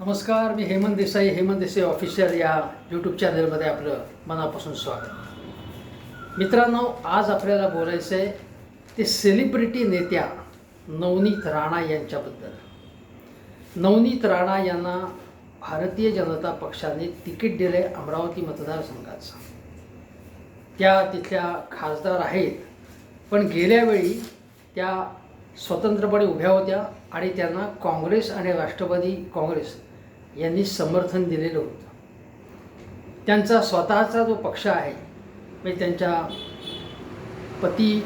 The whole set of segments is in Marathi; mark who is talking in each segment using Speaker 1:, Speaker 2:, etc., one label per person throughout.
Speaker 1: नमस्कार मी हेमंत देसाई हेमंत देसाई ऑफिशियल या यूट्यूब चॅनलमध्ये आपलं मनापासून स्वागत. मित्रांनो आज आपल्याला बोलायचं आहे ते सेलिब्रिटी नेत्या नवनीत राणा यांच्याबद्दल. नवनीत राणा यांना भारतीय जनता पक्षाने तिकीट दिले अमरावती मतदारसंघाचं. त्या तिथल्या खासदार आहेत पण गेल्यावेळी त्या स्वतंत्रपणे उभ्या होत्या आणि त्यांना काँग्रेस आणि राष्ट्रवादी काँग्रेस यांनी समर्थन दिलेलं होतं. त्यांचा स्वतःचा जो पक्ष आहे म्हणजे त्यांच्या पती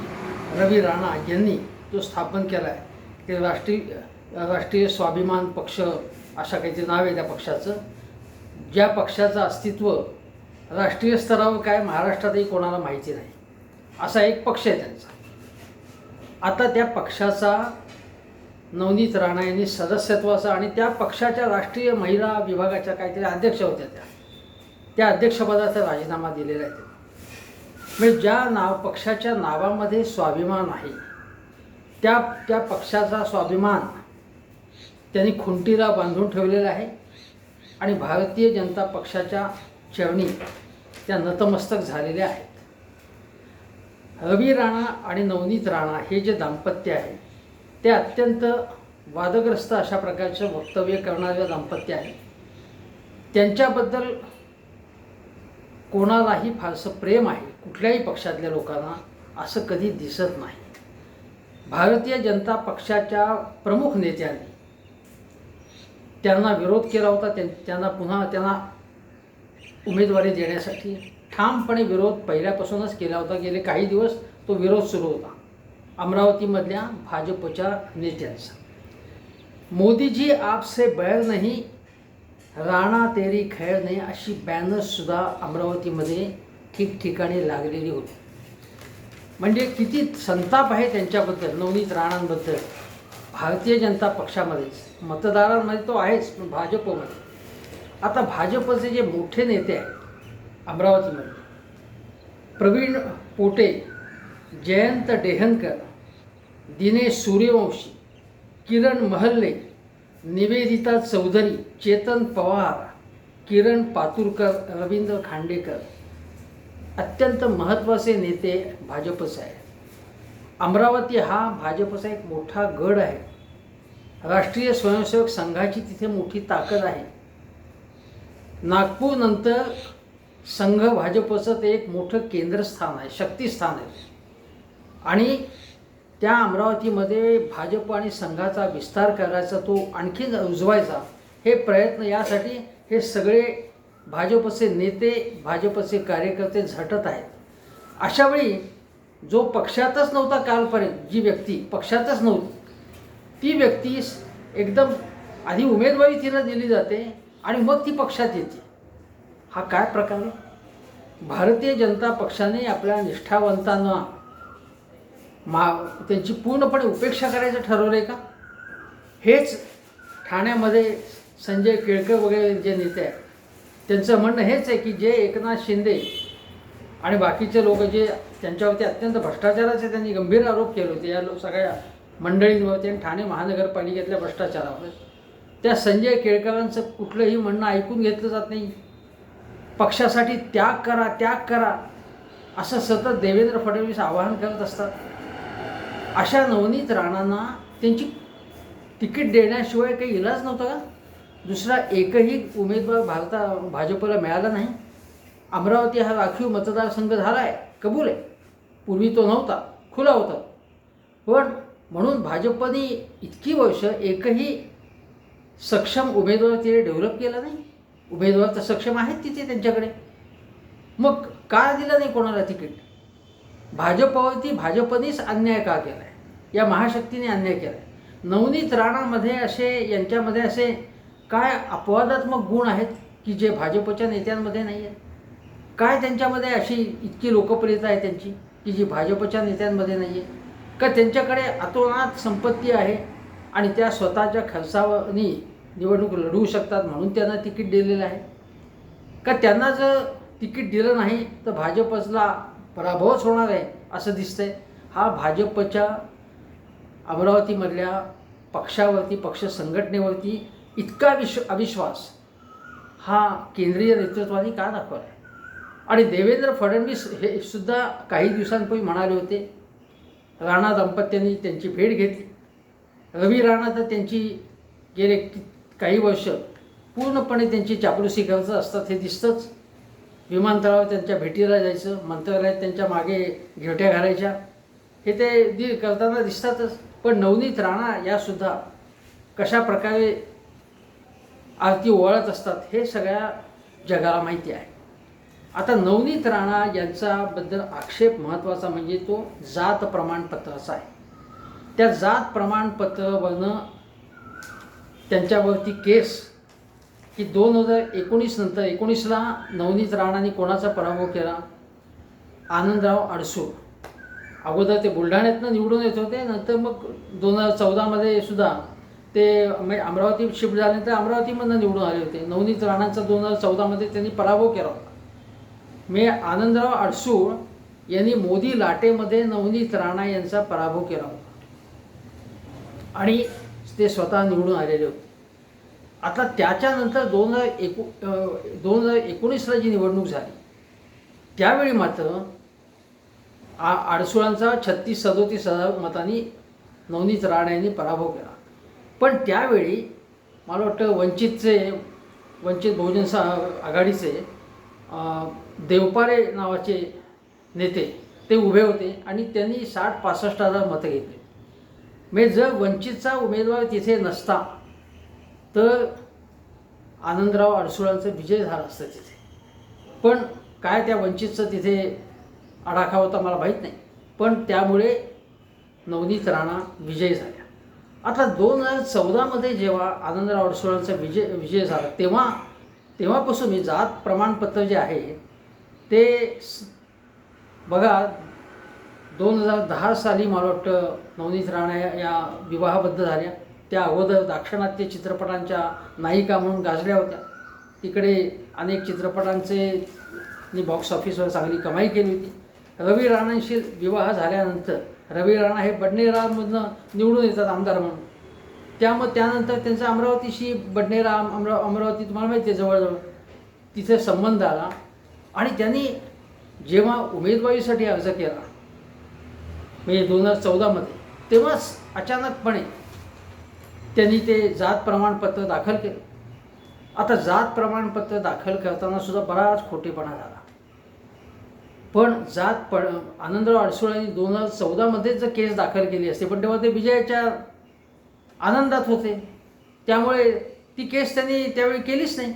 Speaker 1: रवी राणा यांनी जो स्थापन केला आहे ते राष्ट्रीय राष्ट्रीय स्वाभिमान पक्ष अशा काहीतरी नाव आहे त्या पक्षाचं. ज्या पक्षाचं अस्तित्व राष्ट्रीय स्तरावर काय महाराष्ट्रातही कोणाला माहिती नाही. असा एक पक्ष आहे त्यांचा. आता त्या पक्षाचा नवनीत राणा यांनी सदस्यत्वाचं आणि त्या पक्षाच्या राष्ट्रीय महिला विभागाच्या काहीतरी अध्यक्ष होत्या त्या. त्या अध्यक्षपदाचा राजीनामा दिलेला आहे म्हणजे ज्या नाव पक्षाच्या नावामध्ये स्वाभिमान आहे त्या त्या पक्षाचा स्वाभिमान त्यांनी खुंटीला बांधून ठेवलेला आहे आणि भारतीय जनता पक्षाच्या चरणी त्या नतमस्तक झालेल्या आहेत. रवी राणा आणि नवनीत राणा हे जे दाम्पत्य आहे ते अत्यंत वादग्रस्त अशा प्रकारचं वक्तव्य करणारे दाम्पत्य आहे त्यांच्याबद्दल कोणालाही फारसं प्रेम आहे कुठल्याही पक्षातल्या लोकांना असं कधी दिसत नाही. भारतीय जनता पक्षाच्या प्रमुख नेत्यांनी त्यांना विरोध केला होता त्यां त्यांना पुन्हा त्यांना उमेदवारी देण्यासाठी ठामपणे विरोध पहिल्यापासूनच केला होता गेले काही दिवस तो विरोध सुरू होता. अमरावतीमधल्या भाजपच्या नेत्यांचा. मोदीजी आपसे बैर नाही राणा तेरी खेळ नाही अशी बॅनर्ससुद्धा अमरावतीमध्ये ठिकठिकाणी लागलेली होती. म्हणजे किती संताप आहे त्यांच्याबद्दल नवनीत राणांबद्दल. भारतीय जनता पक्षामध्येच मतदारांमध्ये तो आहेच पण भाजपमध्ये. आता भाजपचे जे मोठे नेते आहेत अमरावतीमध्ये प्रवीण पोटे जयंत डेहनकर दिनेश सूर्यवंशी किरण महल्ले निवेदिता चौधरी चेतन पवार किरण पातुरकर रवींद्र खांडेकर अत्यंत महत्त्वाचे नेते भाजपचे आहे अमरावती हा भाजपचा एक मोठा गड आहे. राष्ट्रीय स्वयंसेवक संघाची तिथे मोठी ताकद आहे. नागपूरनंतर संघ भाजपचं ते एक मोठं केंद्रस्थान आहे शक्तिस्थान आहे. आणि त्या अमरावतीमध्ये भाजप आणि संघाचा विस्तार करायचा तो आणखीन रुजवायचा हे प्रयत्न यासाठी हे सगळे भाजपचे नेते भाजपचे कार्यकर्ते झटत आहेत. अशावेळी जो पक्षातच नव्हता कालपर्यंत जी व्यक्ती पक्षातच नव्हती ती व्यक्ती एकदम आधी उमेदवारी तिला दिली जाते आणि मग ती पक्षात येते. हा काय प्रकार आहे? भारतीय जनता पक्षाने आपल्या निष्ठावंतांना मा त्यांची पूर्णपणे उपेक्षा करायचं ठरवलं आहे का? हेच ठाण्यामध्ये संजय केळकर वगैरे जे नेते आहेत. त्यांचं म्हणणं हेच आहे की जे एकनाथ शिंदे आणि बाकीचे लोक जे त्यांच्यावरती अत्यंत भ्रष्टाचाराचे त्यांनी गंभीर आरोप केले होते या लो सगळ्या मंडळींवरती आणि ठाणे महानगरपालिकेतल्या भ्रष्टाचारावर. त्या संजय केळकरांचं कुठलंही म्हणणं ऐकून घेतलं जात नाही. पक्षासाठी त्याग करा त्याग करा असं सतत देवेंद्र फडणवीस आवाहन करत असतात. अशा नवनीत राणांना त्यांची तिकीट देण्याशिवाय काही इलाज नव्हता का? दुसरा एकही उमेदवार भारता भाजपला मिळाला नाही. अमरावती हा राखीव मतदारसंघ झाला आहे कबूल आहे. पूर्वी तो नव्हता. खुला होता. पण म्हणून भाजपने इतकी वर्ष एकही सक्षम उमेदवार तिथे डेव्हलप केला नाही. उमेदवार तर सक्षम आहेत तिथे त्यांच्याकडे. मग का दिलं नाही कोणाला तिकीट? भाजपवरती भाजपनेच अन्याय का केला आहे या महाशक्तीने अन्याय केला आहे नवनीत राणामध्ये असे यांच्यामध्ये असे काय अपवादात्मक गुण आहेत की जे भाजपच्या नेत्यांमध्ये नाही आहेत काय त्यांच्यामध्ये अशी इतकी लोकप्रियता आहे त्यांची की जी भाजपच्या नेत्यांमध्ये नाही आहे का त्यांच्याकडे अतोनात संपत्ती आहे आणि त्या स्वतःच्या खर्चावरनी निवडणूक लढवू शकतात म्हणून त्यांना तिकीट दिलेलं आहे? का त्यांना जर तिकीट दिलं नाही तर भाजपला पराभवच होणार आहे असं दिसतंय. हा भाजपच्या अमरावतीमधल्या पक्षावरती पक्ष संघटनेवरती इतका विश्व अविश्वास हा केंद्रीय नेतृत्वाने का दाखवला? आहे आणि देवेंद्र फडणवीस हे सुद्धा काही दिवसांपूर्वी म्हणाले होते राणा दाम्पत्यांनी त्यांची भेट घेतली. रवी राणा तर त्यांची गेले काही वर्ष पूर्णपणे त्यांची चापलुसी करत असतात हे दिसतंच. विमानतळावर त्यांच्या भेटीला जायचं मंत्रालयात त्यांच्या मागे घेवट्या घालायच्या. हे ते दि करताना दिसतातच. पण नवनीत राणा यासुद्धा कशा प्रकारे आरती ओळत असतात हे सगळ्या जगाला माहिती आहे. आता नवनीत राणा यांच्याबद्दल आक्षेप महत्त्वाचा म्हणजे तो जात प्रमाणपत्राचा आहे. त्या जात प्रमाणपत्रावरनं त्यांच्यावरती केस की दोन हजार एकोणीस नंतर एकोणीसला नवनीत राणाने कोणाचा पराभव केला? आनंदराव अडसूळ अगोदर ते बुलढाण्यातनं निवडून येत होते नंतर मग दोन हजार चौदामध्ये सुद्धा ते म्हणजे अमरावती शिफ्ट झाल्यानंतर अमरावतीमधनं निवडून आले होते. नवनीत राणांचा दोन हजार चौदामध्ये त्यांनी पराभव केला होता. मी आनंदराव अडसूळ यांनी मोदी लाटेमध्ये नवनीत राणा यांचा पराभव केला होता. आणि ते स्वतः निवडून आलेले होते. आता त्याच्यानंतर दोन हजार एकू दोन हजार एकोणीसला जी निवडणूक झाली त्यावेळी मात्र आ आडसुळांचा छत्तीस सदोतीस हजार मतांनी नवनीत राणा यांनी पराभव केला. पण त्यावेळी मला वाटतं वंचितचे वंचित बहुजन सा आघाडीचे देवपारे नावाचे नेते ते उभे होते आणि त्यांनी साठ पासष्ट हजार मतं घेतली. म्हणजे जर वंचितचा उमेदवार तिथे नसता तर आनंदराव अडसुळांचा विजय झाला असता तिथे. पण काय त्या वंचितचं तिथे आडाखा होता मला माहीत नाही. पण त्यामुळे नवनीत राणा विजय झाल्या. आता दोन हजार चौदामध्ये जेव्हा आनंदराव अडसुळांचा विजय विजय झाला तेव्हा तेव्हापासून मी जात प्रमाणपत्र जे आहे ते स- बघा दोन हजार दहा साली मला वाटतं नवनीत राणा या या विवाहाबद्ध झाल्या. त्या अगोदर दाक्षिणात्य चित्रपटांच्या नायिका म्हणून गाजल्या होत्या. तिकडे अनेक चित्रपटांचे नी बॉक्स ऑफिसवर चांगली कमाई केली होती. रवी राणांशी विवाह झाल्यानंतर रवी राणा हे बडनेरामधनं निवडून येतात आमदार म्हणून. त्यामुळे त्यानंतर त्यांचा अमरावतीशी बडनेरा अमरा अमरावती तुम्हाला माहिती आहे जवळजवळ तिथे संबंध आला. आणि त्यांनी जेव्हा उमेदवारीसाठी अर्ज केला म्हणजे दोन हजार चौदामध्ये तेव्हाच अचानकपणे त्यांनी ते जात प्रमाणपत्र दाखल केलं. आता जात प्रमाणपत्र दाखल करताना सुद्धा बराच खोटेपणा झाला. पण जात पड आनंदराव अडसुळांनी दोन हजार चौदामध्येच जर केस दाखल केली असते पण तेव्हा ते विजयाच्या आनंदात होते. त्यामुळे ती केस त्यांनी त्यावेळी केलीच नाही.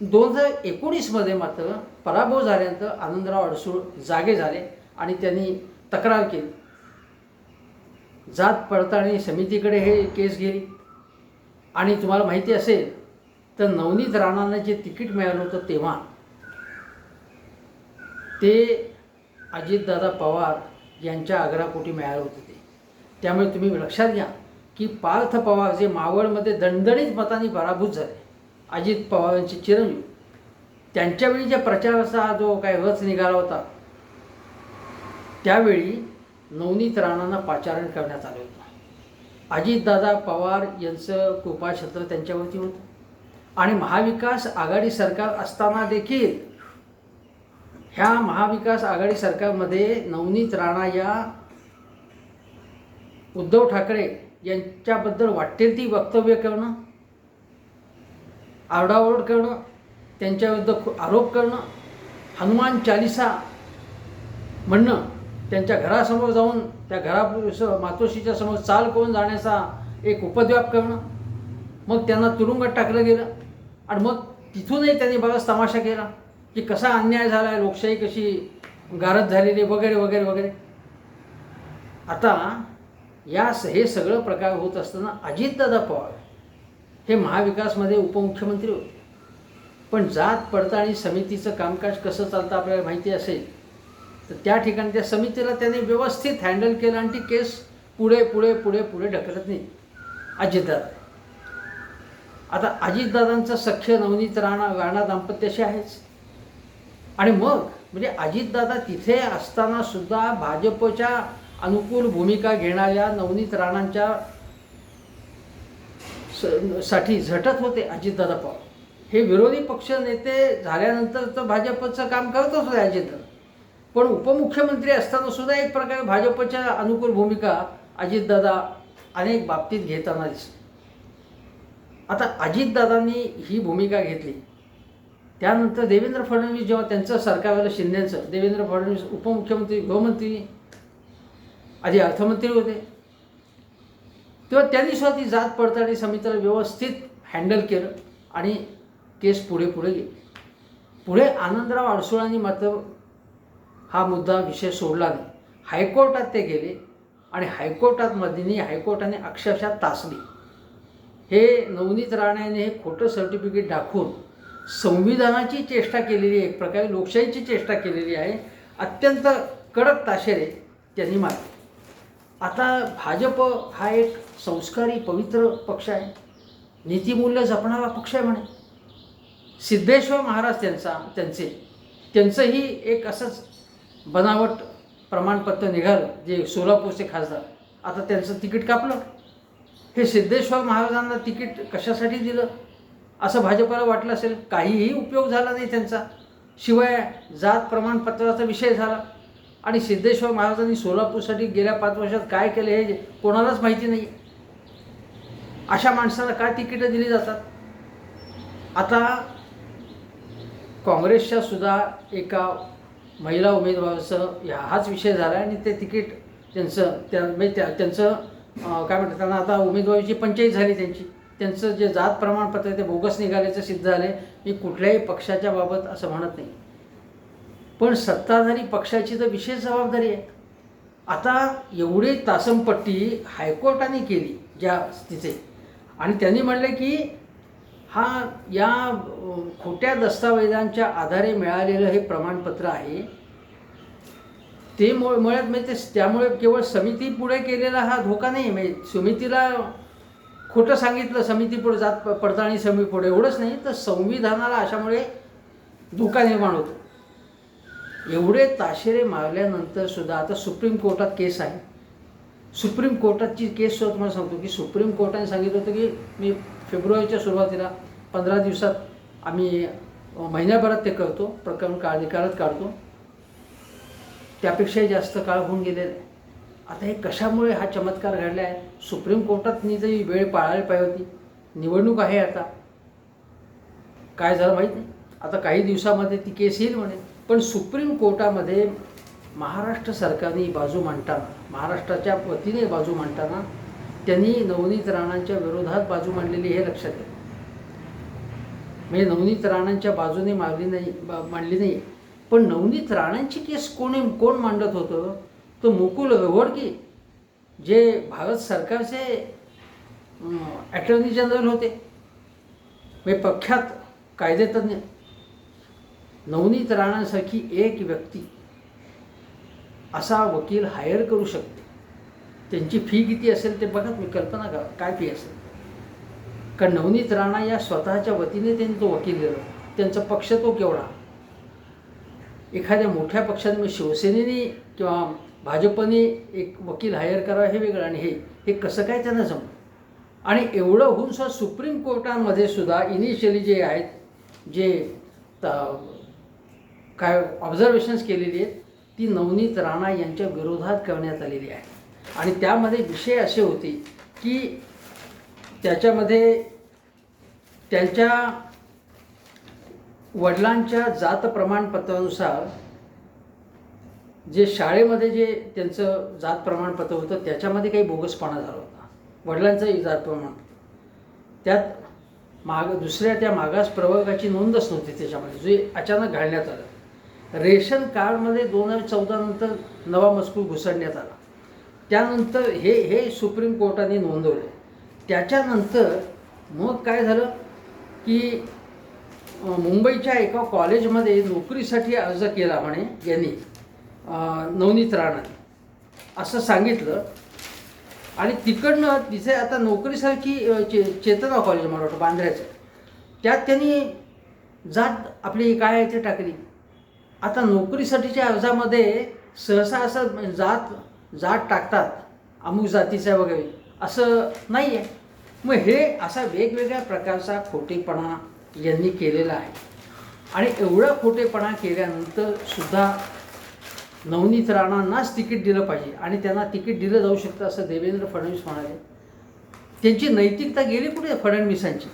Speaker 1: दोन हजार एकोणीसमध्ये मात्र पराभव झाल्यानंतर आनंदराव अडसूळ जागे झाले आणि त्यांनी तक्रार केली. जात पडताळणी समितीकडे हे केस गेली. आणि तुम्हाला माहिती असेल तर नवनीत राणांना जे तिकीट मिळालं होतं तेव्हा ते अजितदादा पवार यांच्या आग्रापोटी मिळालं होतं ते. त्यामुळे तुम्ही लक्षात घ्या की पार्थ पवार जे मावळमध्ये दणदणीत मतांनी पराभूत झाले अजित पवारांचे चिरंजीव त्यांच्यावेळी ज्या प्रचाराचा जो काय रच निघाला होता त्यावेळी नवनीत राणांना पाचारण करण्यात आलं होतं. अजितदादा पवार यांचं कृपाक्षेत्र त्यांच्यावरती होतं. आणि महाविकास आघाडी सरकार असताना देखील ह्या महाविकास आघाडी सरकारमध्ये नवनीत राणा या उद्धव ठाकरे यांच्याबद्दल वाटेल ती वक्तव्य करणं आरडाओरड करणं त्यांच्याविरुद्ध आरोप करणं हनुमान चालिसा म्हणणं त्यांच्या घरासमोर जाऊन त्या घरा मातोश्रीच्या समोर चाल करून जाण्याचा एक उपद्व्याप करणं. मग त्यांना तुरुंगात टाकलं गेलं. आणि मग तिथूनही त्यांनी बराच तमाशा केला की कसा अन्याय झाला आहे लोकशाही कशी गारद झालेली वगैरे वगैरे वगैरे. आता या हे सगळं प्रकार होत असताना अजितदादा पवार हे महाविकासमध्ये उपमुख्यमंत्री होते. पण जात पडताळणी समितीचं कामकाज कसं चालतं आपल्याला माहिती असेल तर त्या ठिकाणी त्या समितीला त्यांनी व्यवस्थित हँडल केलं आणि ती केस पुढे पुढे पुढे पुढे ढकलत नाही. अजितदादा. आता अजितदादांचं सख्य नवनीत राणा राणा दाम्पत्याशी आहेच. आणि मग म्हणजे अजितदादा तिथे असताना सुद्धा भाजपच्या अनुकूल भूमिका घेणाऱ्या नवनीत राणांच्या साठी झटत होते अजितदादा पवार. हे विरोधी पक्ष नेते झाल्यानंतर तर भाजपचं काम करतच होते अजितदादा. पण उपमुख्यमंत्री असताना सुद्धा एक प्रकारे भाजपच्या अनुकूल भूमिका अजितदादा अनेक बाबतीत घेताना दिसत आता अजितदादांनी ही भूमिका घेतली. त्यानंतर देवेंद्र फडणवीस जेव्हा त्यांचं सरकार आलं शिंदेचं देवेंद्र फडणवीस उपमुख्यमंत्री गृहमंत्री आधी अर्थमंत्री होते. तेव्हा त्यांनी सुद्धा ती जात पडताळणी समितीला व्यवस्थित हँडल केलं आणि केस पुढे पुढे गेली. पुढे आनंदराव अडसुळांनी मात्र हा मुद्दा विषय सोडला नाही. हायकोर्टात ते गेले आणि हायकोर्टात मधीनी हायकोर्टाने अक्षरशः तासली. हे नवनीत राणाने हे खोटं सर्टिफिकेट दाखवून संविधानाची चेष्टा केलेली एक प्रकारे लोकशाहीची चेष्टा केलेली आहे अत्यंत कडक ताशेरे त्यांनी मारले. आता भाजप हा एक संस्कारी पवित्र पक्ष आहे. नीतिमूल्य जपणारा पक्ष आहे म्हणे. सिद्धेश्वर महाराज त्यांचा त्यांचे त्यांचंही एक असंच बनावट प्रमाणपत्र निघालं जे सोलापूरचे खासदार आता त्यांचं तिकीट कापलं. हे सिद्धेश्वर महाराजांना तिकीट कशासाठी दिलं? असं भाजपाला वाटलं असेल काहीही उपयोग झाला नाही त्यांचा. शिवाय जात प्रमाणपत्राचा विषय झाला. आणि सिद्धेश्वर महाराजांनी सोलापूरसाठी गेल्या पाच वर्षात काय केलं हे कोणालाच माहिती नाही. अशा माणसाला काय तिकीटं दिली जातात? आता काँग्रेसच्या सुद्धा एका महिला उमेदवाराचं हाच विषय झाला आणि ते तिकीट त्यांचं त्या म्हणजे त्या त्यांचं काय म्हणतात त्यांना आता उमेदवारीची पंचायत झाली त्यांची. त्यांचं जे जात प्रमाणपत्र आहे ते बोगस निघाल्याचं सिद्ध झालं मी कुठल्याही पक्षाच्या बाबत असं म्हणत नाही. पण सत्ताधारी पक्षाची तर विशेष जबाबदारी आहे. आता एवढी तासमपट्टी हायकोर्टाने केली ज्या तिथे आणि त्यांनी म्हणलं की हा या खोट्या दस्तावेजांच्या आधारे मिळालेलं हे प्रमाणपत्र आहे. ते मुळ मुळात म्हणजे ते त्यामुळे केवळ समिती पुढे केलेला हा धोका नाही म्हणजे समितीला खोटं सांगितलं समिती पुढे जात पडताळणी समिती पुढे एवढंच नाही तर संविधानाला अशामुळे धोका निर्माण होतो. एवढे ताशेरे मारल्यानंतर सुद्धा आता सुप्रीम कोर्टात केस आहे. सुप्रीम कोर्टाची केस सुद्धा तुम्हाला सांगतो की सुप्रीम कोर्टाने सांगितलं होतं की मी फेब्रुवारीच्या सुरुवातीला पंधरा दिवसात आम्ही महिन्याभरात ते करतो प्रकरण काळ निकालात काढतो. त्यापेक्षाही जास्त काळ होऊन गेलेला आहे. आता हे कशामुळे हा चमत्कार घडला आहे? सुप्रीम कोर्टातनी जरी वेळ पाळायला पाहिजे होती निवडणूक आहे आता. काय झालं माहीत नाही. आता काही दिवसामध्ये ती केस येईल म्हणे. पण सुप्रीम कोर्टामध्ये महाराष्ट्र सरकारने बाजू मांडताना महाराष्ट्राच्या वतीने बाजू मांडताना त्यांनी नवनीत राणांच्या विरोधात बाजू मांडलेली हे लक्षात घ्या. म्हणजे नवनीत राणांच्या बाजूने मारली नाही मांडली नाही पण नवनीत राणांची केस कोणी कोण मांडत होतं? तो मुकुल रोहडकी जे भारत सरकारचे ॲटर्नी जनरल होते. म्हणजे प्रख्यात कायदेतज्ञ. नवनीत राणांसारखी एक व्यक्ती असा वकील हायर करू शकतो. त्यांची फी किती असेल ते बघा मी कल्पना करा काय फी असेल. का नवनीत राणा या स्वतःच्या वतीने त्यांनी तो वकील दिला त्यांचा पक्ष तो केवढा? एखाद्या मोठ्या पक्षात मग शिवसेनेने किंवा भाजपने एक वकील हायर करावा हे वेगळं आणि हे हे कसं काय त्यांना जमलं? आणि एवढं होऊन सुद्धा सुप्रीम कोर्टामध्ये सुद्धा इनिशियली जे आहेत जे काय ऑब्झर्वेशन्स केलेली आहेत ती नवनीत राणा यांच्या विरोधात करण्यात आलेली आहे आणि त्यामध्ये विषय असे होते की त्याच्यामध्ये त्यांच्या वडिलांच्या जात प्रमाणपत्रानुसार जे शाळेमध्ये जे त्यांचं जात प्रमाणपत्र होतं त्याच्यामध्ये काही बोगसपणा झाला होता. वडिलांचंही जात प्रमाणपत्र त्यात माग दुसऱ्या त्या मागास प्रवर्गाची नोंदच नव्हती त्याच्यामध्ये जे अचानक घालण्यात आलं. रेशन कार्डमध्ये दोन हजार चौदा नंतर नवा मजकूर घुसडण्यात आला. त्यानंतर हे हे सुप्रीम कोर्टाने नोंदवलं. त्याच्यानंतर मग काय झालं की मुंबईच्या एका कॉलेजमध्ये नोकरीसाठी अर्ज केला म्हणे यांनी नवनीत राणाने. असं सांगितलं. आणि तिकडनं तिथे आता नोकरीसारखी चे चेतना कॉलेज मला वाटतं बांद्र्याचं. त्यात त्यांनी जात आपली काय आहे ते टाकली. आता नोकरीसाठीच्या अर्जामध्ये सहसा असं जात जात टाकतात अमुक जातीच्या वगैरे. असं नाही आहे मग हे असा वेगवेगळ्या प्रकारचा खोटेपणा यांनी केलेला आहे. आणि एवढा खोटेपणा केल्यानंतर सुद्धा नवनीत राणांनाच तिकीट दिलं पाहिजे. आणि त्यांना तिकीट दिलं जाऊ शकतं असं देवेंद्र फडणवीस म्हणाले. त्यांची नैतिकता गेली कुठे फडणवीसांची?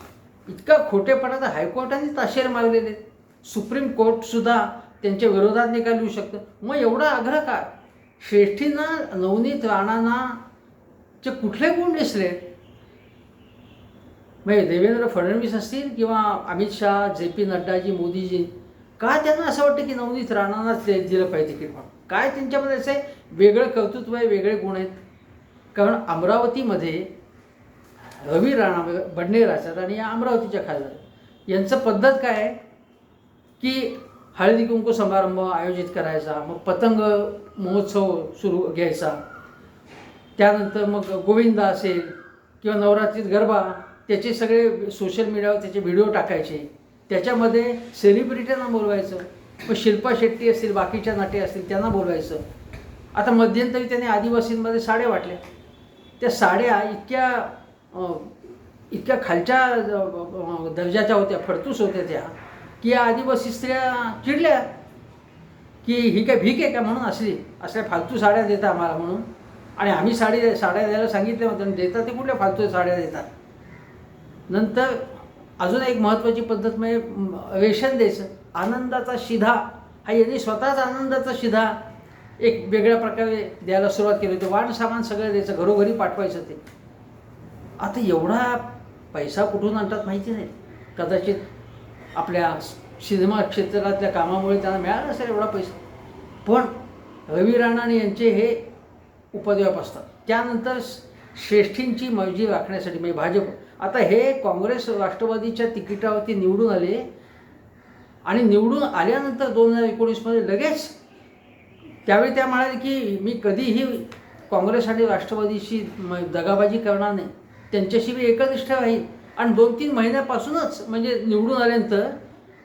Speaker 1: इतका खोटेपणा तर हायकोर्टाने ताशेर मारलेले. सुप्रीम कोर्टसुद्धा त्यांच्या विरोधात निकाल येऊ शकतं. मग एवढा आग्रह का? श्रेष्ठींना नवनीत राणांना चे कुठले गुण दिसले म्हणजे देवेंद्र फडणवीस असतील किंवा अमित शहा जे पी नड्डाजी मोदीजी का त्यांना असं वाटतं की नवनीत राणांनाच ते दिलं पाहिजे किंवा काय त्यांच्यामध्ये असे वेगळं कर्तृत्व आहे वेगळे गुण आहेत? कारण अमरावतीमध्ये रवी राणा बडनेर असतात आणि या अमरावतीच्या खासदार यांचं पद्धत काय आहे की हळदी कुंकू समारंभ आयोजित करायचा मग पतंग महोत्सव सुरू घ्यायचा. त्यानंतर मग गोविंदा असेल किंवा नवरात्रीत गरबा त्याचे सगळे सोशल मीडियावर त्याचे व्हिडिओ टाकायचे. त्याच्यामध्ये सेलिब्रिटींना बोलवायचं मग शिल्पा शेट्टी असतील बाकीच्या नाटे असतील त्यांना बोलवायचं. आता मध्यंतरी त्याने आदिवासींमध्ये साड्या वाटल्या. त्या साड्या इतक्या इतक्या खालच्या दर्जाच्या होत्या फडतूस होत्या त्या. की आदिवासी स्त्रिया चिडल्या की ही काय भीक आहे का म्हणून असली असल्या फालतू साड्या देतात आम्हाला म्हणून. आणि आम्ही साडी साड्या द्यायला सांगितल्या होत्या देतात ते कुठल्या फालतू साड्या देतात? नंतर अजून एक महत्त्वाची पद्धत म्हणजे वेशन रेशन द्यायचं. आनंदाचा शिधा. हा यांनी स्वतःच आनंदाचा शिधा एक वेगळ्या प्रकारे द्यायला सुरुवात केली होती. वाण सामान सगळं द्यायचं. घरोघरी पाठवायचं ते. आता एवढा पैसा कुठून आणतात माहिती नाही. कदाचित आपल्या सिनेमा क्षेत्रातल्या कामामुळे त्यांना मिळाला असेल एवढा पैसा. पण रवी राणाने यांचे हे उपद्व्याप असतात. त्यानंतर श्रेष्ठींची मर्जी राखण्यासाठी म्हणजे भाजप. आता हे काँग्रेस राष्ट्रवादीच्या तिकिटावरती निवडून आले आणि निवडून आल्यानंतर दोन हजार एकोणीसमध्ये लगेच त्यावेळी त्या म्हणाले की मी कधीही काँग्रेस आणि राष्ट्रवादीशी म- दगाबाजी करणार नाही. त्यांच्याशी मी एकनिष्ठ राहील आणि दोन तीन महिन्यापासूनच म्हणजे निवडून आल्यानंतर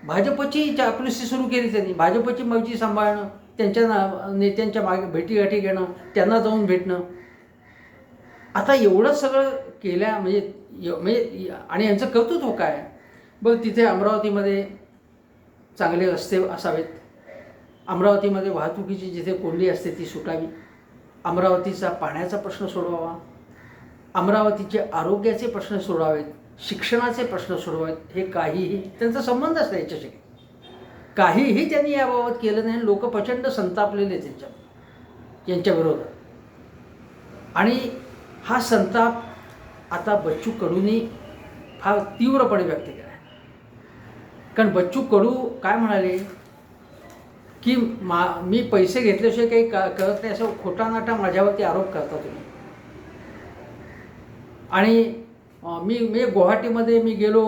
Speaker 1: भाजपची चापलुसी सुरू केली त्यांनी भाजपची मर्जी सांभाळणं त्यांच्या ना नेत्यांच्या मागे भेटीगाठी घेणं त्यांना जाऊन भेटणं. आता एवढं सगळं केल्या म्हणजे य- म्हणजे आणि यांचं कर्तृत्व काय बरं तिथे अमरावतीमध्ये चांगले रस्ते असावेत. अमरावतीमध्ये वाहतुकीची जिथे कोंडी असते ती सुटावी. अमरावतीचा पाण्याचा प्रश्न सोडवावा. अमरावतीचे आरोग्याचे प्रश्न सोडावेत शिक्षणाचे प्रश्न सोडवावेत हे काहीही त्यांचा संबंधच नाही याच्याशी. काहीही त्यांनी याबाबत केलं नाही लोक प्रचंड संतापलेले त्यांच्या यांच्याविरोधात आणि हा संताप आता बच्चू कडूंनी फार तीव्रपणे व्यक्त केला आहे. कारण बच्चू कडू काय म्हणाले? की मा मी पैसे घेतल्याशिवाय काही का करत नाही असं खोटा नाटा माझ्यावरती आरोप करता तुम्ही. आणि मी मी गुवाहाटीमध्ये मी गेलो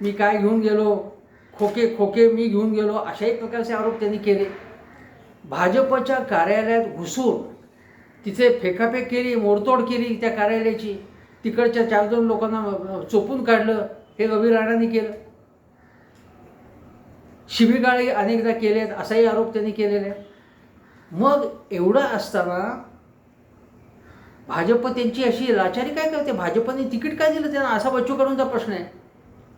Speaker 1: मी काय घेऊन गेलो खोके खोके मी घेऊन गेलो अशाही प्रकारचे आरोप त्यांनी केले. भाजपच्या कार्यालयात घुसून तिथे फेकाफेक केली मोडतोड केली त्या कार्यालयाची. तिकडच्या चार दोन लोकांना चोपून काढलं हे रवी राणांनी केलं. शिबिगाळे अनेकदा केलेत असाही आरोप त्यांनी केलेले. आहेत मग एवढं असताना भाजप त्यांची अशी लाचारी काय करते? भाजपने तिकीट काय दिलं त्यांना? असा बच्चू कडूंचा प्रश्न आहे.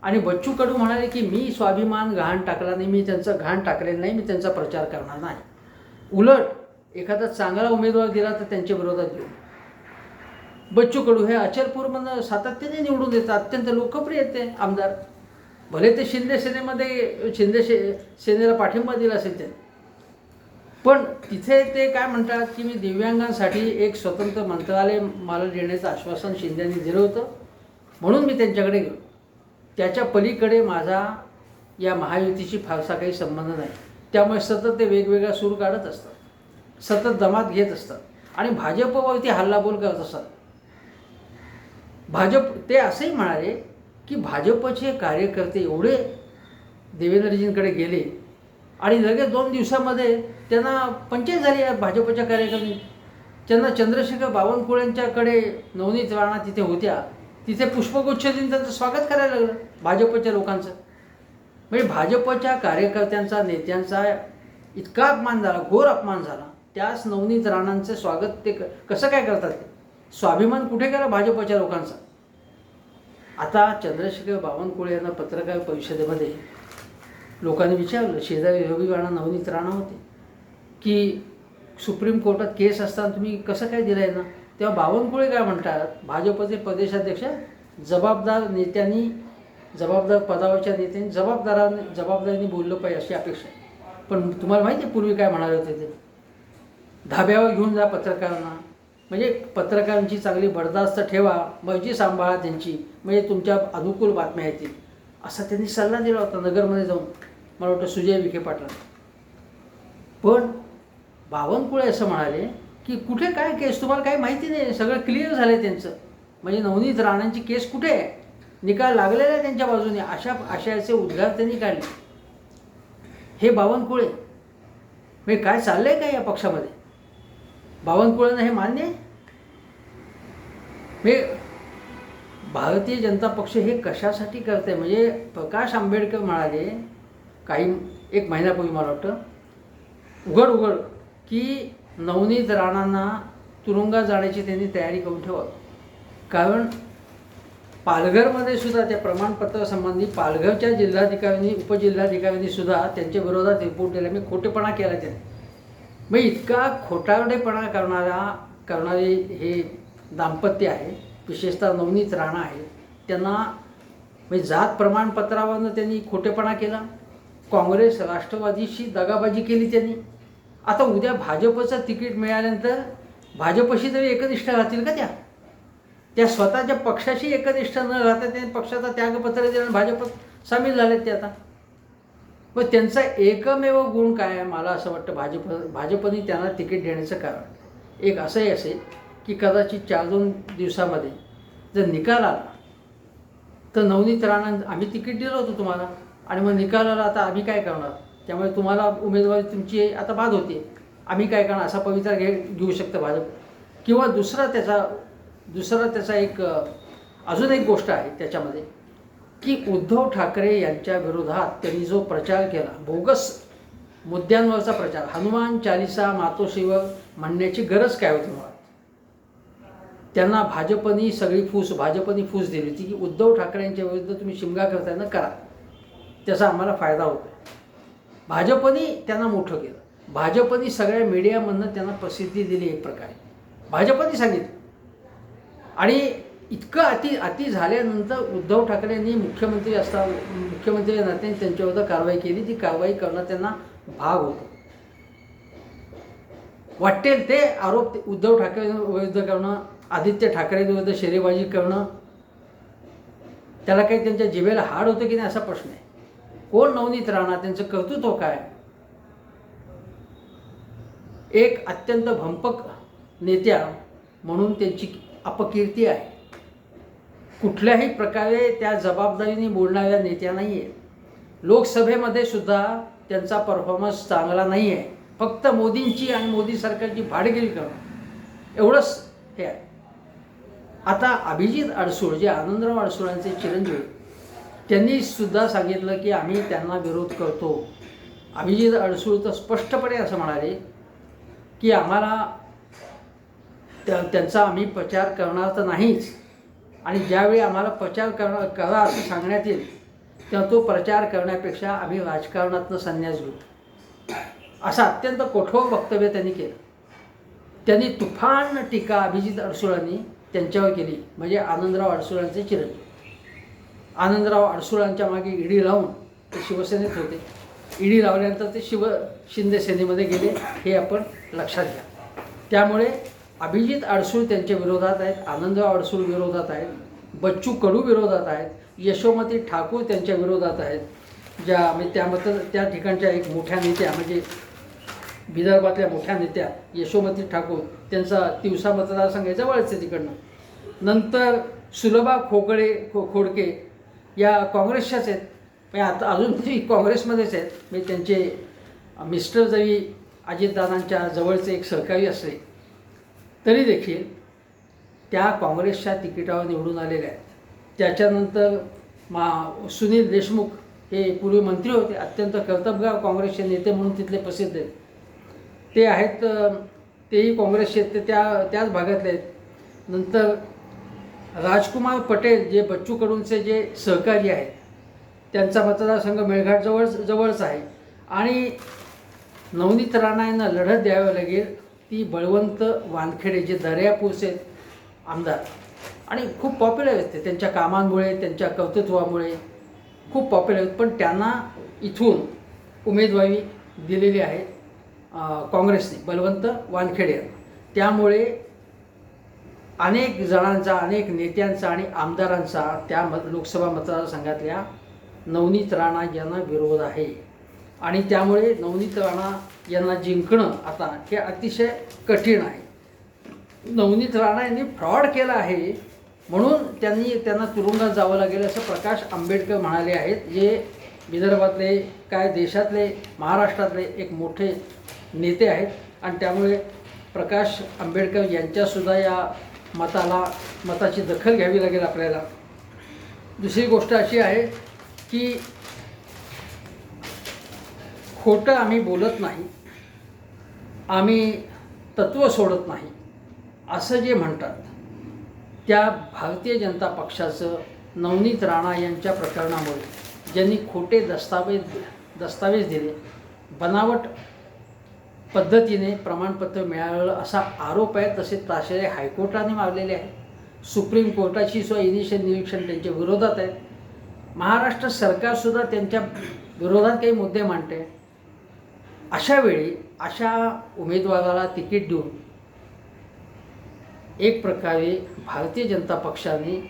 Speaker 1: आणि बच्चू कडू म्हणाले की मी स्वाभिमान घाण टाकला नाही मी त्यांचं घाण टाकलेलं नाही मी त्यांचा प्रचार करणार नाही. उलट एखादा चांगला उमेदवार दिला तर त्यांच्या विरोधात येऊ. बच्चू कडू हे अचलपूरमधनं सातत्याने निवडून देतात. अत्यंत लोकप्रिय ते आमदार. भले ते शिंदे सेनेमध्ये शिंदे शे सेनेला पाठिंबा दिला असेल ते पण तिथे ते काय म्हणतात की मी दिव्यांगांसाठी एक स्वतंत्र मंत्रालय मला देण्याचं आश्वासन शिंद्यांनी दिलं होतं. म्हणून मी त्यांच्याकडे गेलो. त्याच्या पलीकडे माझा या महायुतीशी फारसा काही संबंध नाही. त्यामुळे सतत ते वेगवेगळा सूर काढत असतात. सतत जमात घेत असतात. आणि भाजपवरती हल्लाबोल करत असतात. भाजप ते असंही म्हणाले की भाजपचे कार्यकर्ते एवढे देवेंद्रजींकडे गेले आणि लगेच दोन दिवसामध्ये त्यांना पंचायत झाली आहे भाजपच्या कार्यकर्ते त्यांना चंद्रशेखर बावनकुळेंच्याकडे नवनीत राणा तिथे होत्या. तिथे पुष्पगुच्छ देऊन त्यांचं स्वागत करायला लागलं भाजपच्या लोकांचं. म्हणजे भाजपच्या कार्यकर्त्यांचा नेत्यांचा इतका अपमान झाला घोर अपमान झाला. त्याच नवनीत राणांचं स्वागत ते क- कसं काय करतात ते? स्वाभिमान कुठे करा भाजपच्या लोकांचा? आता चंद्रशेखर बावनकुळे यांना पत्रकार परिषदेमध्ये लोकांनी विचारलं शेजारी योगी रविवाणा नवनीत राणा होते की सुप्रीम कोर्टात केस असताना तुम्ही कसं काय दिलं आहे ना? तेव्हा बावनकुळे काय म्हणतात? भाजपचे प्रदेशाध्यक्ष जबाबदार नेत्यांनी जबाबदार पदावरच्या नेत्यांनी जबाबदाराने जबाबदारीने बोललं पाहिजे अशी अपेक्षा आहे. पण तुम्हाला माहिती आहे पूर्वी काय म्हणाले होते ते? धाब्यावर घेऊन जा पत्रकारांना. म्हणजे पत्रकारांची चांगली बरदास्त ठेवा. मर्जी सांभाळा त्यांची. म्हणजे तुमच्या अनुकूल बातम्या येतील असा त्यांनी सल्ला दिला होता नगरमध्ये जाऊन. मला वाटतं सुजय विखे पाटलांना पण बावनकुळे असं म्हणाले की कुठे काय केस? तुम्हाला काही माहिती नाही. सगळं क्लिअर झालं आहे त्यांचं. म्हणजे नवनीत राणांची केस कुठे? आहे निकाल लागलेला आहे त्यांच्या बाजूने. अशा आशयाचे उद्गार त्यांनी काढले. हे बावनकुळे. म्हणजे काय चाललंय काय या पक्षामध्ये? बावनकुळेनं हे मान्य आहे? मी भारतीय जनता पक्ष हे कशासाठी करते म्हणजे प्रकाश आंबेडकर म्हणाले काही एक महिन्यापूर्वी मला वाटतं उघड उघड की नवनीत राणांना तुरुंगात जाण्याची त्यांनी तयारी करून ठेवावी. कारण पालघरमध्ये सुद्धा त्या प्रमाणपत्रासंबंधी पालघरच्या जिल्हाधिकाऱ्यांनी उपजिल्हाधिकाऱ्यांनी सुद्धा त्यांच्या विरोधात रिपोर्ट दिला. मी खोटेपणा केला त्याने. मग इतका खोटारडेपणा करणारा करणारे हे दाम्पत्य आहे विशेषतः नवनीत राणा आहे त्यांना म्हणजे जात प्रमाणपत्रावरनं त्यांनी खोटेपणा केला. काँग्रेस राष्ट्रवादीशी दगाबाजी केली त्यांनी. आता उद्या भाजपचं तिकीट मिळाल्यानंतर भाजपशी तरी एकनिष्ठ राहतील का त्या? त्या स्वतःच्या पक्षाशी एकनिष्ठ न राहता त्यांनी पक्षाचा त्यागपत्र देणं भाजपात सामील झालेत ते आता. मग त्यांचा एकमेव गुण काय आहे? मला असं वाटतं भाजप भाजपने त्यांना तिकीट देण्याचं कारण. एक असंही असेल की कदाचित चार दोन दिवसामध्ये जर निकाल आला तर नवनीत राणा आम्ही तिकीट दिलं होतं तुम्हाला. आणि मग निकालाला आता आम्ही काय करणार? त्यामुळे तुम्हाला उमेदवारी तुमची आता बाद होते. आम्ही काय करणार? असा पवित्रा घे घेऊ शकतं भाजप. किंवा दुसरा त्याचा दुसरा त्याचा एक अजून एक गोष्ट आहे त्याच्यामध्ये की उद्धव ठाकरे यांच्या विरोधात त्यांनी जो प्रचार केला बोगस मुद्द्यांवरचा प्रचार हनुमान चालिसा मातोश्रीवर म्हणण्याची गरज काय होती मला? त्यांना भाजपनी सगळी फूस भाजपनी फूस दिली होती की उद्धव ठाकरे यांच्या विरुद्ध तुम्ही शिमगा करताना करा. त्याचा आम्हाला फायदा होतो भाजपनी त्यांना मोठं केलं. भाजपनी सगळ्या मीडियामधनं त्यांना प्रसिद्धी दिली एक प्रकारे. भाजपनी सांगितलं. आणि इतकं अति अति झाल्यानंतर उद्धव ठाकरेंनी मुख्यमंत्री असता मुख्यमंत्री नात्याने त्यांच्याविरुद्ध कारवाई केली. ती कारवाई करणं त्यांना भाग होतो. वाटेल ते आरोप उद्धव ठाकरे विरुद्ध करणं आदित्य ठाकरे विरुद्ध शेरेबाजी करणं त्याला काही त्यांच्या जिभेला हाड होतं की नाही असा प्रश्न आहे. कोण नवनीत राणा? त्यांचं कर्तृत्व हो काय? एक अत्यंत भंपक नेत्या म्हणून त्यांची अपकीर्ती आहे. कुठल्याही प्रकारे त्या जबाबदारीने बोलणाऱ्या नेत्या नाही आहेत लोकसभेमध्ये सुद्धा त्यांचा परफॉर्मन्स चांगला नाही आहे फक्त मोदींची आणि मोदी सरकारची भाडगिरी करणं. एवढंच हे आहे. आता अभिजित अडसूळ जे आनंदराव अडसूळांचे चिरंजीव त्यांनी सुद्धा सांगितलं की आम्ही त्यांना विरोध करतो. अभिजित अडसूळ तर स्पष्टपणे असं म्हणाले की आम्हाला त्या त्यांचा आम्ही प्रचार करणार तर नाहीच. आणि ज्यावेळी आम्हाला प्रचार करणार करा असं सांगण्यात येईल तेव्हा तो प्रचार करण्यापेक्षा आम्ही राजकारणातनं संन्यास घेऊ. असं अत्यंत कठोर वक्तव्य त्यांनी केलं. त्यांनी तुफान टीका अभिजित अडसुळांनी त्यांच्यावर केली म्हणजे आनंदराव अडसुळांचे चिरंजीव. आनंदराव अडसुळांच्या मागे ईडी लावून ते शिवसेनेत होते. ईडी लावल्यानंतर ते शिव शिंदे सेनेमध्ये गेले हे आपण लक्षात घ्या. त्यामुळे अभिजित अडसूळ त्यांच्या विरोधात आहेत आनंदराव अडसूळ विरोधात आहेत बच्चू कडू विरोधात आहेत यशोमती ठाकूर त्यांच्या विरोधात आहेत. ज्या म्हणजे त्याबद्दल त्या ठिकाणच्या एक मोठ्या नेत्या म्हणजे विदर्भातल्या मोठ्या नेत्या यशोमती ठाकूर त्यांचा तिवसा मतदारसंघ आहे जवळच आहे तिकडनं. नंतर सुलभा खोकडे खो खोडके या काँग्रेसच्याच आहेत. म्हणजे आता अजूनही काँग्रेसमध्येच आहेत. म्हणजे त्यांचे मिस्टर जरी अजितदादांच्या जवळचे एक सहकारी असले तरी देखील त्या काँग्रेसच्या तिकिटावर निवडून आलेल्या आहेत. त्याच्यानंतर मा सुनील देशमुख हे पूर्वी मंत्री होते अत्यंत कर्तबगार काँग्रेसचे नेते म्हणून तिथले प्रसिद्ध आहेत. ते आहेत तेही काँग्रेसचे आहेत ते त्या त्याच भागातले आहेत. नंतर राजकुमार पटेल जे बच्चू कडूंचे जे सहकारी आहेत त्यांचा मतदारसंघ मेळघाट जवळ जवळच आहे. आणि नवनीत राणा यांना लढत द्यावी लागेल ती बळवंत वानखेडे जे दर्यापूरचे आमदार. आणि खूप पॉप्युलर आहेत ते त्यांच्या कामांमुळे त्यांच्या कर्तृत्वामुळे खूप पॉप्युलर आहेत. पण त्यांना इथून उमेदवारी दिलेली आहे काँग्रेसने बलवंत वानखेडे यांना. त्यामुळे अनेक जणांचा अनेक नेत्यांचा आणि आमदारांचा त्या म लोकसभा मतदारसंघातल्या नवनीत राणा यांना विरोध आहे. आणि त्यामुळे नवनीत राणा यांना जिंकणं आता हे अतिशय कठीण आहे. नवनीत राणा यांनी फ्रॉड केला आहे म्हणून त्यांनी त्यांना तुरुंगात जावं लागेल असं प्रकाश आंबेडकर म्हणाले आहेत. जे विदर्भातले काय देशातले महाराष्ट्रातले एक मोठे नेते आहेत. आणि त्यामुळे प्रकाश आंबेडकर यांच्यासुद्धा या मताला मताची दखल घ्यावी लागेल आपल्याला. दुसरी गोष्ट अशी आहे की खोटं आम्ही बोलत नाही. आम्ही तत्त्व सोडत नाही. असं जे म्हणतात त्या भारतीय जनता पक्षाचं नवनीत राणा यांच्या प्रकरणामुळे ज्यांनी खोटे दस्तावेज दस्तावेज दिले बनावट पद्धतीने प्रमाणपत्र मिळालं असा आरोप आहे. तसे ताशेरे हायकोर्टाने मारलेले आहे सुप्रीम कोर्टाची सुद्धा इनिशियल निरीक्षण त्यांच्या विरोधात आहे. महाराष्ट्र सरकारसुद्धा त्यांच्या विरोधात काही मुद्दे मांडते. अशा वेळी अशा उमेदवाराला तिकीट देऊन एक प्रकारे भारतीय जनता पक्षाने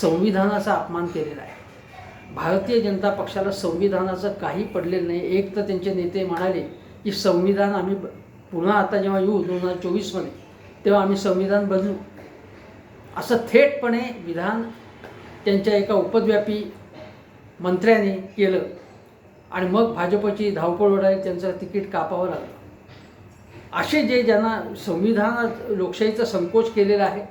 Speaker 1: संविधानाचा अपमान केलेला आहे. भारतीय जनता पक्षाला संविधानाचं काही पडलेलं नाही. एक तर त्यांचे नेते म्हणाले की संविधान आम्ही ब- पुन्हा आता जेव्हा येऊ दोन हजार चोवीसमध्ये तेव्हा आम्ही संविधान बदलू असं थेटपणे विधान त्यांच्या एका उपद्व्यापी मंत्र्याने केलं. आणि मग भाजपची धावपळ उडाली त्यांचं तिकीट कापावं लागलं. असे जे ज्यांना संविधानात लोकशाहीचा संकोच केलेला आहे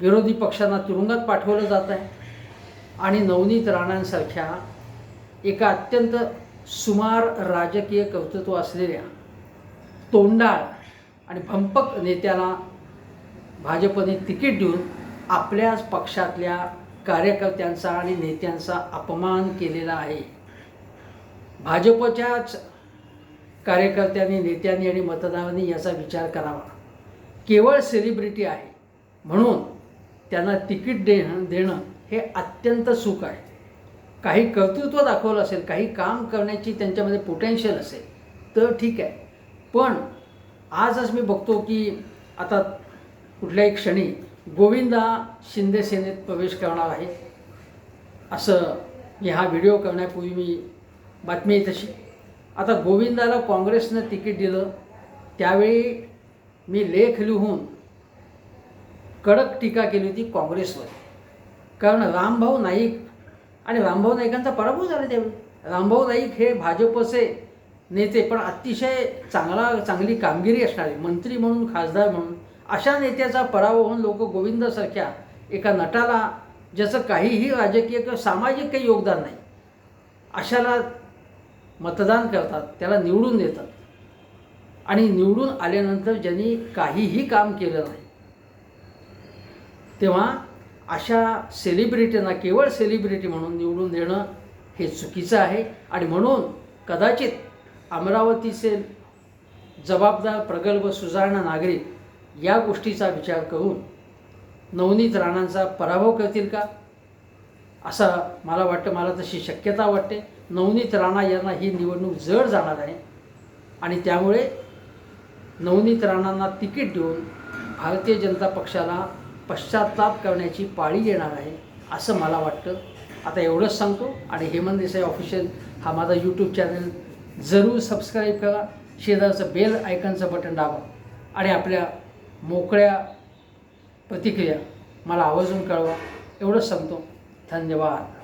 Speaker 1: विरोधी पक्षांना तुरुंगात पाठवलं जात आहे. आणि नवनीत राणांसारख्या एका अत्यंत सुमार राजकीय कर्तृत्व असलेल्या तोंडाळ आणि भंपक नेत्याला भाजपने तिकीट देऊन आपल्याच पक्षातल्या कार्यकर्त्यांचा आणि नेत्यांचा अपमान केलेला आहे. भाजपच्याच कार्यकर्त्यांनी नेत्यांनी आणि मतदारांनी याचा विचार करावा. केवळ सेलिब्रिटी आहे. म्हणून त्यांना तिकीट देणं देणं हे अत्यंत सुख आहे. काही कर्तृत्व दाखवलं असेल काही काम करण्याची त्यांच्यामध्ये पोटेन्शियल असेल तर ठीक आहे. पण आजच मी बघतो की आता कुठल्याही क्षणी गोविंदा शिंदे सेनेत प्रवेश करणार आहे. असं मी हा व्हिडिओ करण्यापूर्वी मी बातमी आहे तशी. आता गोविंदाला काँग्रेसनं तिकीट दिलं. त्यावेळी मी लेख लिहून कडक टीका केली होती काँग्रेसवर. कारण रामभाऊ नाईक आणि रामभाऊ नाईकांचा पराभव झाला त्यावेळी. रामभाऊ नाईक हे भाजपचे नेते पण अतिशय चांगला चांगली कामगिरी असणारे मंत्री म्हणून खासदार म्हणून अशा नेत्याचा पराभव होऊन लोक गोविंदासारख्या एका नटाला ज्याचं काहीही राजकीय किंवा सामाजिक काही योगदान नाही अशाला मतदान करतात त्याला निवडून देतात. आणि निवडून आल्यानंतर ज्यांनी काहीही काम केलं नाही तेव्हा अशा सेलिब्रिटींना केवळ सेलिब्रिटी म्हणून निवडून देणं हे चुकीचं आहे. आणि म्हणून कदाचित अमरावतीचे जबाबदार प्रगल्भ सुजाण नागरिक या गोष्टीचा विचार करून नवनीत राणांचा पराभव करतील का? असं मला वाटतं मला तशी शक्यता वाटते. नवनीत राणा यांना ही निवडणूक जड जाणार आहे. आणि त्यामुळे नवनीत राणांना तिकीट देऊन भारतीय जनता पक्षाला पश्चाताप करण्याची पाळी येणार आहे असं मला वाटतं. आता एवढंच सांगतो आणि हेमंत देसाई ऑफिशियल हा माझा यूट्यूब चॅनल जरूर सबस्क्राईब करा. शेजारचं बेल आयकनचं बटन दाबा. आणि आपल्या मोकळ्या प्रतिक्रिया मला आवर्जून कळवा. एवढंच सांगतो. धन्यवाद.